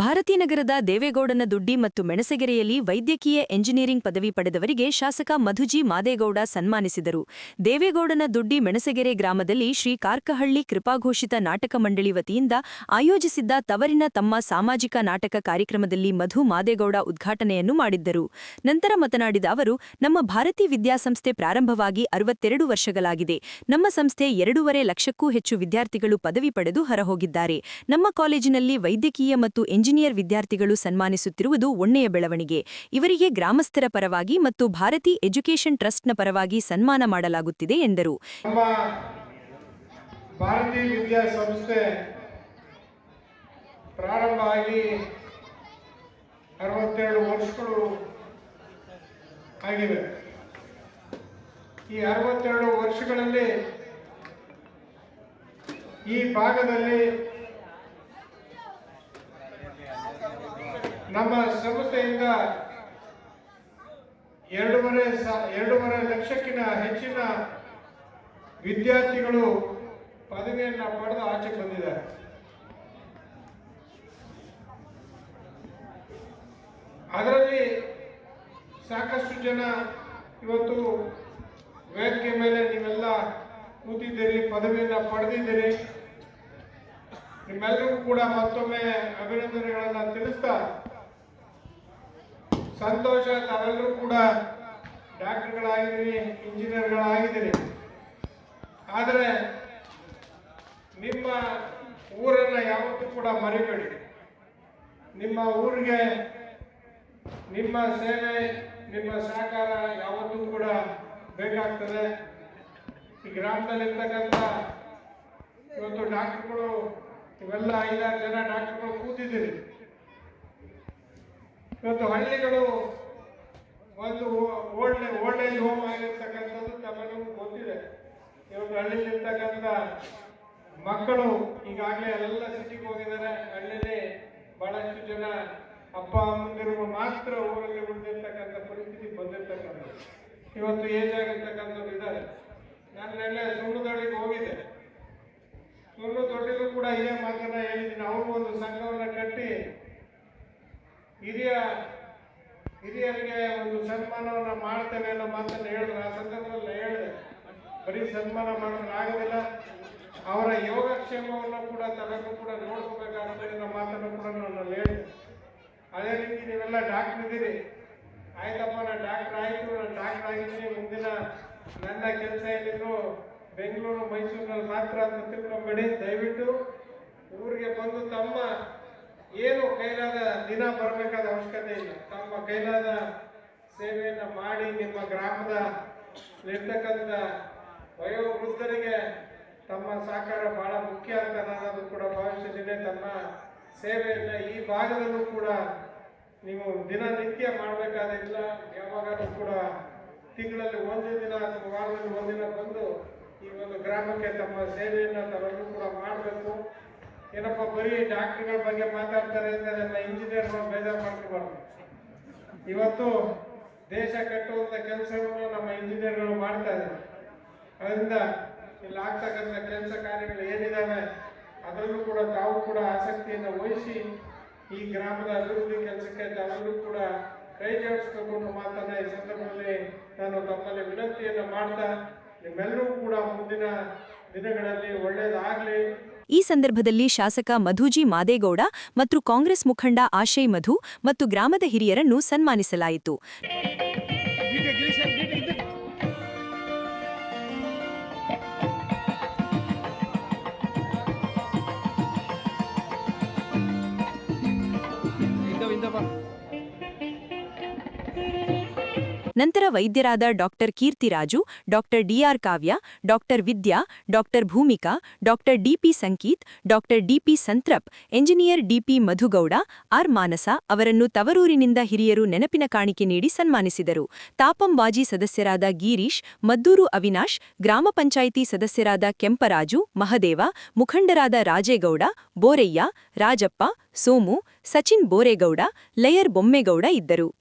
ಭಾರತೀನಗರದ ದೇವೇಗೌಡನ ದುಡ್ಡಿ ಮತ್ತು ಮೆಣಸಗೆರೆಯಲ್ಲಿ ವೈದ್ಯಕೀಯ ಎಂಜಿನಿಯರಿಂಗ್ ಪದವಿ ಪಡೆದವರಿಗೆ ಶಾಸಕ ಮಧುಜಿ ಮಾದೇಗೌಡ ಸನ್ಮಾನಿಸಿದರು. ದೇವೇಗೌಡನ ದುಡ್ಡಿ ಮೆಣಸಗೆರೆ ಗ್ರಾಮದಲ್ಲಿ ಶ್ರೀ ಕಾರ್ಕಹಳ್ಳಿ ಕೃಪಾಘೋಷಿತ ನಾಟಕ ಮಂಡಳಿ ವತಿಯಿಂದ ಆಯೋಜಿಸಿದ್ದ ತವರಿನ ತಮ್ಮ ಸಾಮಾಜಿಕ ನಾಟಕ ಕಾರ್ಯಕ್ರಮದಲ್ಲಿ ಮಧು ಮಾದೇಗೌಡ ಉದ್ಘಾಟನೆಯನ್ನು ಮಾಡಿದ್ದರು. ನಂತರ ಮಾತನಾಡಿದ ಅವರು, ನಮ್ಮ ಭಾರತೀ ವಿದ್ಯಾಸಂಸ್ಥೆ ಪ್ರಾರಂಭವಾಗಿ ಅರವತ್ತೆರಡು ವರ್ಷಗಳಾಗಿದೆ. ನಮ್ಮ ಸಂಸ್ಥೆ ಎರಡೂವರೆ ಲಕ್ಷಕ್ಕೂ ಹೆಚ್ಚು ವಿದ್ಯಾರ್ಥಿಗಳು ಪದವಿ ಪಡೆದು ಹೊರಹೋಗಿದ್ದಾರೆ. ನಮ್ಮ ಕಾಲೇಜಿನಲ್ಲಿ ವೈದ್ಯಕೀಯ ಮತ್ತು ಎಂಜಿನಿಯರ್ ವಿದ್ಯಾರ್ಥಿಗಳು ಸನ್ಮಾನಿಸುತ್ತಿರುವುದು ಒಳ್ಳೆಯ ಬೆಳವಣಿಗೆ. ಇವರಿಗೆ ಗ್ರಾಮಸ್ಥರ ಪರವಾಗಿ ಮತ್ತು ಭಾರತಿ ಎಜುಕೇಷನ್ ಟ್ರಸ್ಟ್ನ ಪರವಾಗಿ ಸನ್ಮಾನ ಮಾಡಲಾಗುತ್ತಿದೆ ಎಂದರು. ಈ ಅರವತ್ತೆರಡು ವರ್ಷಗಳಲ್ಲಿ ಈ ಭಾಗದಲ್ಲಿ ನಮ್ಮ ಸಂಸ್ಥೆಯಿಂದ ಎರಡೂವರೆ ಎರಡೂವರೆ ಲಕ್ಷಕ್ಕಿಂತ ಹೆಚ್ಚಿನ ವಿದ್ಯಾರ್ಥಿಗಳು ಪದವಿಯನ್ನು ಪಡೆದು ಆಚೆ ಬಂದಿದ್ದಾರೆ. ಅದರಲ್ಲಿ ಸಾಕಷ್ಟು ಜನ ಇವತ್ತು ವೇದಿಕೆ ಮೇಲೆ ನೀವೆಲ್ಲ ಕೂತಿದ್ದೀರಿ, ಪದವಿಯನ್ನ ಪಡೆದಿದ್ದೀರಿ. ನಿಮ್ಮೆಲ್ಲರಿಗೂ ಕೂಡ ಮತ್ತೊಮ್ಮೆ ಅಭಿನಂದನೆಗಳನ್ನ ತಿಳಿಸ್ತಾ ಸಂತೋಷ ತಾವೆಲ್ಲರೂ ಕೂಡ ಡಾಕ್ಟರ್ಗಳಾಗಿದ್ದೀರಿ, ಇಂಜಿನಿಯರ್ಗಳಾಗಿದ್ದೀರಿ. ಆದರೆ ನಿಮ್ಮ ಊರನ್ನ ಯಾವತ್ತೂ ಕೂಡ ಮರಿಬೇಡಿ. ನಿಮ್ಮ ಊರಿಗೆ ನಿಮ್ಮ ಸೇವೆ, ನಿಮ್ಮ ಸಹಕಾರ ಯಾವತ್ತೂ ಕೂಡ ಬೇಕಾಗ್ತದೆ. ಈ ಗ್ರಾಮದಲ್ಲಿರ್ತಕ್ಕಂಥ ಇವತ್ತು ಡಾಕ್ಟ್ರುಗಳು, ಇವೆಲ್ಲ ಐದಾರು ಜನ ಡಾಕ್ಟ್ರುಗಳು ಕೂತಿದ್ದೀರಿ. ಇವತ್ತು ಹಳ್ಳಿಗಳು ಒಂದು ಓಲ್ಡ್ ಓಲ್ಡ್ ಏಜ್ ಹೋಮ್ ಆಗಿರ್ತಕ್ಕಂಥದ್ದು ತಮ್ಮೆಲ್ಲರಿಗೂ ಗೊತ್ತಿದೆ. ಇವತ್ತು ಹಳ್ಳಿಲಿರ್ತಕ್ಕಂಥ ಮಕ್ಕಳು ಈಗಾಗಲೇ ಎಲ್ಲ ಸಿಟಿಗೆ ಹೋಗಿದ್ದಾರೆ. ಹಳ್ಳಿಯಲ್ಲಿ ಬಹಳಷ್ಟು ಜನ ಅಪ್ಪ, ಅಮ್ಮಂದಿರು ಮಾತ್ರ ಊರಲ್ಲಿ ಉಳಿದಿರ್ತಕ್ಕಂಥ ಪರಿಸ್ಥಿತಿ ಬಂದಿರ್ತಕ್ಕಂಥದ್ದು. ಇವತ್ತು ಏಜ್ ಆಗಿರ್ತಕ್ಕಂಥವ್ರು ಇದ್ದಾರೆ. ನಾನು ನೆನ್ನೆ ದೊಡ್ಡಿಗೆ ಹೋಗಿದ್ದೆ. ಸುಳ್ಳು ದೊಡ್ಡಿಗೂ ಕೂಡ ಇದೇ ಮಾತನ್ನ ಹೇಳಿದ್ದೀನಿ. ಅವರು ಒಂದು ಸಂಘವನ್ನು ಕಟ್ಟಿ ಹಿರಿಯ ಹಿರಿಯರಿಗೆ ಒಂದು ಸನ್ಮಾನವನ್ನು ಮಾಡ್ತೇನೆ ಅನ್ನೋ ಮಾತನ್ನ ಹೇಳಿದ್ರು. ಆ ಸಂದರ್ಭದಲ್ಲಿ ಹೇಳಿದೆ, ಬರೀ ಸನ್ಮಾನ ಮಾಡೋದು ಆಗೋದಿಲ್ಲ, ಅವರ ಯೋಗಕ್ಷೇಮವನ್ನು ಕೂಡ ತನಕ ಕೂಡ ನೋಡ್ಕೋಬೇಕಾಗುತ್ತೆ ಅನ್ನೋ ಮಾತನ್ನು ಕೂಡ ನಾನು ಹೇಳಿದೆ. ಅದೇ ರೀತಿ ನೀವೆಲ್ಲ ಡಾಕ್ಟರ್ ಇದ್ದೀರಿ. ಆಯ್ತಪ್ಪ, ನಾನು ಡಾಕ್ಟರ್ ಆಯಿತು. ನಾನು ಡಾಕ್ಟರ್ ಆಗಿದ್ದೀನಿ. ಮುಂದಿನ ನನ್ನ ಕೆಲಸ ಏನಿದ್ರು ಬೆಂಗಳೂರು ಮೈಸೂರಿನಲ್ಲಿ ಮಾತ್ರ ಅಂತ ತಿಳ್ಕೊಂಬೇಡಿ. ದಯವಿಟ್ಟು ಊರಿಗೆ ಬಂದು ತಮ್ಮ ಏನು ಕೈಲಾದ ದಿನ ಬರಬೇಕಾದ ಅವಶ್ಯಕತೆ ಇಲ್ಲ. ತಮ್ಮ ಕೈಲಾದ ಸೇವೆಯನ್ನು ಮಾಡಿ ನಿಮ್ಮ ಗ್ರಾಮದ ಇರ್ತಕ್ಕಂಥ ವಯೋವೃದ್ಧರಿಗೆ ತಮ್ಮ ಸಹಕಾರ ಬಹಳ ಮುಖ್ಯ ಅಂತ ನಾನು ಕೂಡ ಭಾವಿಸಿದ್ದೇನೆ ತಮ್ಮ ಸೇವೆಯನ್ನು ಈ ಭಾಗದಲ್ಲೂ ಕೂಡ ನೀವು ದಿನನಿತ್ಯ ಮಾಡಬೇಕಾದಿಲ್ಲ ಯಾವಾಗಲೂ ಕೂಡ ತಿಂಗಳಲ್ಲಿ ಒಂದು ದಿನ ಅಥವಾ ವಾರದಲ್ಲಿ ಒಂದಿನ ಬಂದು ಈ ಒಂದು ಗ್ರಾಮಕ್ಕೆ ತಮ್ಮ ಸೇವೆಯನ್ನು ತರಲು ಕೂಡ ಮಾಡಬೇಕು. ಏನಪ್ಪ, ಬರೀ ಡಾಕ್ಟರ್ಗಳ ಬಗ್ಗೆ ಮಾತಾಡ್ತಾರೆ ಅಂತ ನಮ್ಮ ಇಂಜಿನಿಯರ್ಗಳು ಬೇಜಾರು ಮಾಡ್ಕೋಬಾರ್ದು. ಇವತ್ತು ದೇಶ ಕಟ್ಟುವಂತ ಕೆಲಸವನ್ನು ನಮ್ಮ ಇಂಜಿನಿಯರ್ಗಳು ಮಾಡ್ತಾ ಇದ್ದಾರೆ. ಅದರಿಂದ ಇಲ್ಲಿ ಆಗ್ತಕ್ಕಂಥ ಕೆಲಸ ಕಾರ್ಯಗಳು ಏನಿದಾವೆ, ಅದರಲ್ಲೂ ಕೂಡ ತಾವು ಕೂಡ ಆಸಕ್ತಿಯನ್ನು ವಹಿಸಿ ಈ ಗ್ರಾಮದ ಅಭಿವೃದ್ಧಿ ಕೆಲಸಕ್ಕೆ ತಾವೆಲ್ಲರೂ ಕೂಡ ಕೈ ಜೋಡಿಸ್ಬೇಕು ಮಾತನ್ನ ಈ ಸಂದರ್ಭದಲ್ಲಿ ನಾನು ತಮ್ಮಲ್ಲಿ ವಿನಂತಿಯನ್ನು ಮಾಡ್ತಾ ನಿಮ್ಮೆಲ್ಲರೂ ಕೂಡ ಮುಂದಿನ ದಿನಗಳಲ್ಲಿ ಒಳ್ಳೆಯದಾಗಲಿ ಈ ಸಂದರ್ಭದಲ್ಲಿ ಶಾಸಕ ಮಧುಜಿ ಮಾದೇಗೌಡ ಮತ್ತು ಕಾಂಗ್ರೆಸ್ ಮುಖಂಡ ಆಶಯ್ ಮಧು ಮತ್ತು ಗ್ರಾಮದ ಹಿರಿಯರನ್ನು ಸನ್ಮಾನಿಸಲಾಯಿತು. ನಂತರ ವೈದ್ಯರಾದ doctor Keerthiraju, doctor D R Kavya, doctor Vidya, doctor Bhoomika, doctor D P Sankeeth, doctor D P Santhrup, engineer D P Madhugowda, R. Manasa ಅವರನ್ನು ತವರೂರಿನಿಂದ ಹಿರಿಯರು ನೆನಪಿನ ಕಾಣಿಕೆ ನೀಡಿ ಸನ್ಮಾನಿಸಿದರು. ತಾಪಂ ಬಾಜಿ ಸದಸ್ಯರಾದ ಗೀರೀಶ್, ಮದ್ದೂರು ಅವಿನಾಶ್, ಗ್ರಾಮ ಪಂಚಾಯಿತಿ ಸದಸ್ಯರಾದ ಕೆಂಪರಾಜು, ಮಹದೇವ, ಮುಖಂಡರಾದ ರಾಜೇಗೌಡ, ಬೋರಯ್ಯ, ರಾಜಪ್ಪ, ಸೋಮು, ಸಚಿನ್ ಬೋರೇಗೌಡ, ಲಯರ್ ಬೊಮ್ಮೇಗೌಡ ಇದ್ದರು.